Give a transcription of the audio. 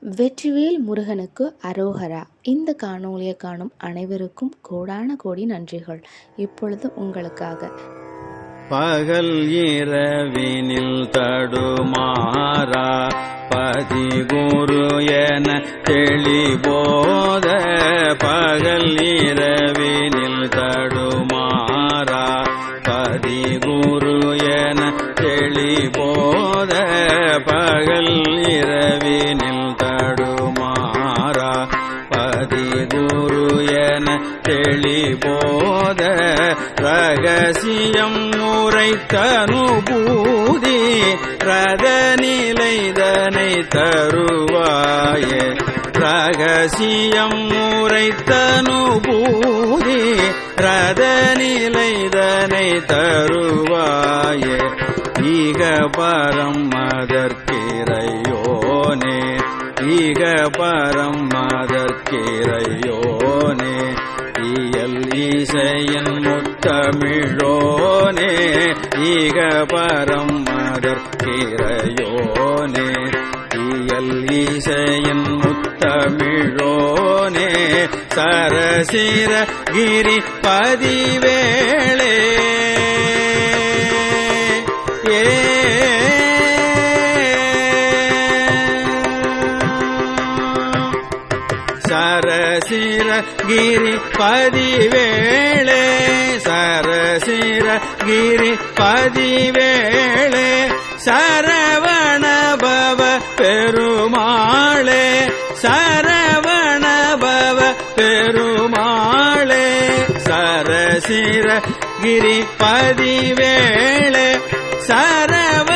வெற்றிவேல் முருகனுக்கு அரோகரா. இந்த காணொலியை காணும் அனைவருக்கும் கோடான கோடி நன்றிகள். இப்பொழுது உங்களுக்காக. பகல் இரவினில் தடுமாறா. பதி குரு என தெளிபோத. பகல் இரவினில் தடுமாறா. பதி குரு என தெளிபோத. பகல் பதி குரு என தெளிபோத ரகசியம் உரைத்தனுபூதி ரதநிலைதனை தருவாய ரகசியம் உரைத்தனுபூதி ரதநிலைதனை தருவாய ஈக பரம் மதற்கிறையோனே ஈக பரம் மதற்கிறையோனே. இயல் ஈசையன் முத்தமிழோனே. ஈக பரம் மதற்கிறையோனே. இயல் ஈசையன் முத்தமிழோனே. சரசிர கிரி பதிவேளே. சரசிர கிரி பதிவேளே சரசிர கிரி பதிவேளே சரவண பவ பெருமாளே சரவண பவ பெருமாளே சரசிர கிரி பதிவேளே சரவ